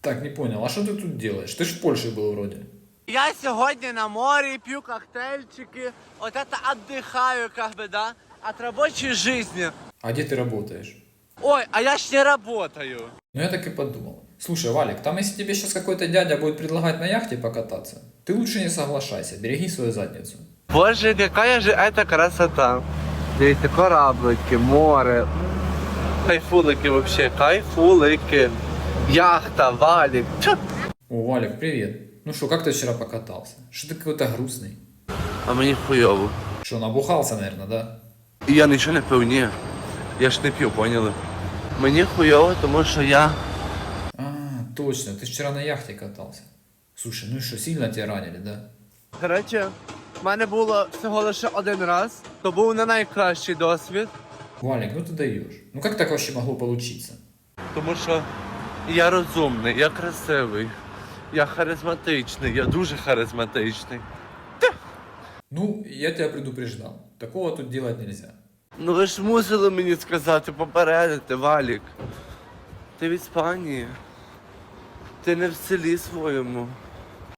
Так, не понял, а что ты тут делаешь? Ты ж в Польше был вроде. Я сьогодні на морі п'ю коктейльчики, от это отдыхаю, как бы, да, от рабочей жизни. А где ты работаешь? Ой, а я ж не работаю. Ну я так и подумал. Слушай, Валик, там если тебе сейчас какой-то дядя будет предлагать на яхте покататься, ты лучше не соглашайся, береги свою задницу. Боже, какая же это красота. Дивіться, кораблики, море. Кайфулики вообще, кайфулики. Яхта, валік. Чо? О, Валик, привет. Ну что, как ты вчера покатался? Что ты какой-то грустный? А мені хуйово. Что, набухался, наверное, да? І я нічого не пив, ні. Я ж не п'ю, поняли? Мені хуйово, тому що я. А, точно, ты ж вчера на яхте катался. Слушай, ну и что, сильно тебя ранили, да? Коротше, в мене було всього лише один раз, то був не найкращий досвід, Валик, ну ты даешь. Ну как так вообще могло получиться? тому що я розумний, я красивий, я харизматичний, я дуже харизматичний. Ну, я тебя предупреждал. Такого тут делать нельзя. Ну ви ж мусили мені сказати, попередити, Валік. Ти в Іспанії. Ти не в селі своєму.